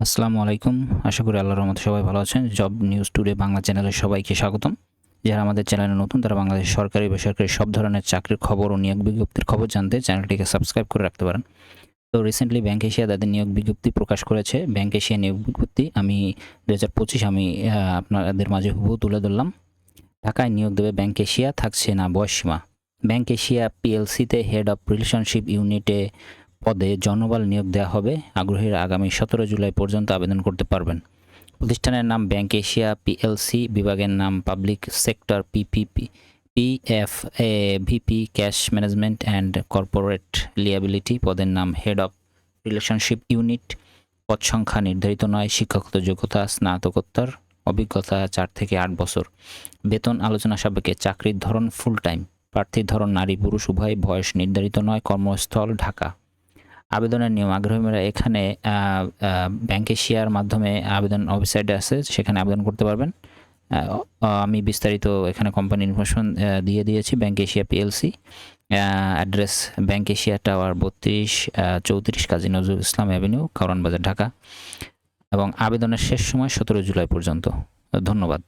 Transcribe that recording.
আসসালামু আলাইকুম। আশা করি আল্লাহর রহমতে সবাই ভালো আছেন। জব নিউজ টুডে বাংলা চ্যানেলে সবাইকে স্বাগতম। যারা আমাদের চ্যানেলে নতুন, তারা বাংলাদেশ সরকারি, বেসরকারি সব ধরনের চাকরির খবর ও নিয়োগ বিজ্ঞপ্তির খবর জানতে চ্যানেলটিকে সাবস্ক্রাইব করে রাখতে পারেন। তো রিসেন্টলি ব্যাংক এশিয়া তাদের নিয়োগ বিজ্ঞপ্তি প্রকাশ করেছে। ব্যাংক এশিয়া নিয়োগ বিজ্ঞপ্তি আমি দু হাজার পঁচিশ আমি আপনাদের মাঝে হুবহু তুলে ধরলাম। ঢাকায় নিয়োগ দেবে ব্যাংক এশিয়া থাকছে না বয়সীমা ব্যাংক এশিয়া পিএলসিতে হেড অফ রিলেশনশিপ ইউনিটে পদে জনবল নিয়োগ দেওয়া হবে। আগ্রহীরা আগামী সতেরো জুলাই পর্যন্ত আবেদন করতে পারবেন। প্রতিষ্ঠানের নাম ব্যাংক এশিয়া পিএলসি, বিভাগের নাম public sector PPP PF A VP, cash management and corporate liability পদের নাম হেড অফ রিলেশনশিপ ইউনিট। পদ সংখ্যা নির্ধারিত নয় শিক্ষাগত যোগ্যতা, স্নাতকোত্তর, অভিজ্ঞতা চার থেকে আট বছর। বেতন আলোচনা সাপেক্ষে চাকরির ধরন ফুল টাইম প্রার্থীর ধরন নারী পুরুষ উভয় বয়স নির্ধারিত নয়, কর্মস্থল, ঢাকা। আবেদনের নিয়ম আগ্রহীরা এখানে ব্যাংক এশিয়ার মাধ্যমে আবেদন ওয়েবসাইটে আছে, সেখানে আবেদন করতে পারবেন। আমি বিস্তারিত এখানে কোম্পানি ইনফরমেশন দিয়ে দিয়েছি bank Asia PLC address bank Asia tower বত্রিশ চৌত্রিশ কাজী নজরুল ইসলাম অ্যাভিনিউ কারণ বাজার ঢাকা এবং আবেদনের শেষ সময় সতেরো জুলাই পর্যন্ত। ধন্যবাদ।